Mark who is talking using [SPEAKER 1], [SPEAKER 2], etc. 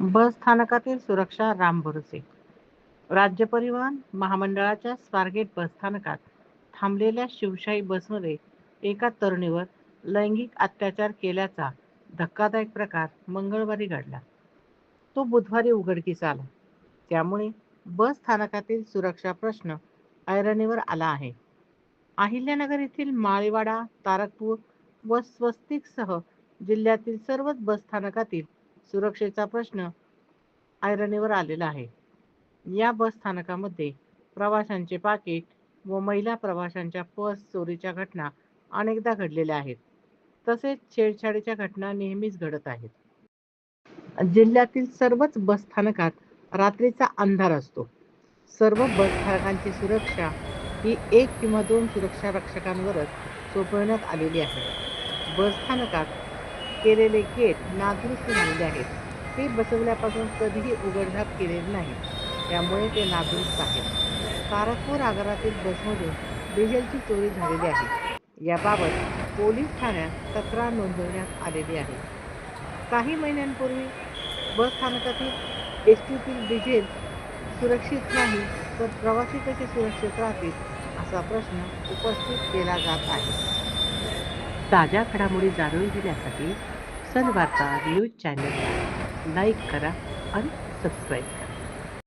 [SPEAKER 1] बस स्थानकातील सुरक्षा रामभरोसे राज्य परिवहन महामंडळाच्या स्वारगेट बस स्थानकात थांबलेल्या शिवशाही बसमध्ये एका तरुणीवर लैंगिक अत्याचार केल्याचा धक्कादायक प्रकार मंगळवारी घडला. तो बुधवारी उघडकीस आला. त्यामुळे बस स्थानकातील सुरक्षा प्रश्न ऐरणीवर आला आहे. अहिल्यानगर येथील माळीवाडा तारकपूर व स्वस्तिकसह जिल्ह्यातील सर्वच बस स्थानकातील सुरक्षेचा प्रश्न ऐरणीवर आलेला आहे. या बस स्थानकामध्ये प्रवाशांचे पाकिट व महिला प्रवाशांच्या पर्स चोरीच्या घटना अनेकदा घडलेल्या आहेत. तसेच छेडछाडीच्या घटना नेहमीच घडत आहेत. जिल्ह्यातील सर्वच बस स्थानकात रात्रीचा अंधार असतो. सर्व बस स्थानकांची सुरक्षा ही एक किंवा दोन सुरक्षा रक्षकांवरच सोपवण्यात आलेली आहे. बस स्थानकात केलेले गेट नादुरुस्त झालेले आहेत. ते बसवल्यापासून कधीही उघडझाप केलेले नाही. त्यामुळे ते नादुरुस्त आहेत. कारकपूर आगारातील बसमधून डिझेलची चोरी झालेली आहे. याबाबत पोलीस ठाण्यात तक्रार नोंदवण्यात आलेली आहे. काही महिन्यांपूर्वी बस स्थानकातील एस टीतील डिझेल सुरक्षित नाही तर प्रवासी कसे सुरक्षित राहतील असा प्रश्न उपस्थित केला जात आहे. ताज्या घडामोडी जाणून घेण्यासाठी सनवार्ता न्यूज चॅनलला लाईक करा आणि सबस्क्राईब करा.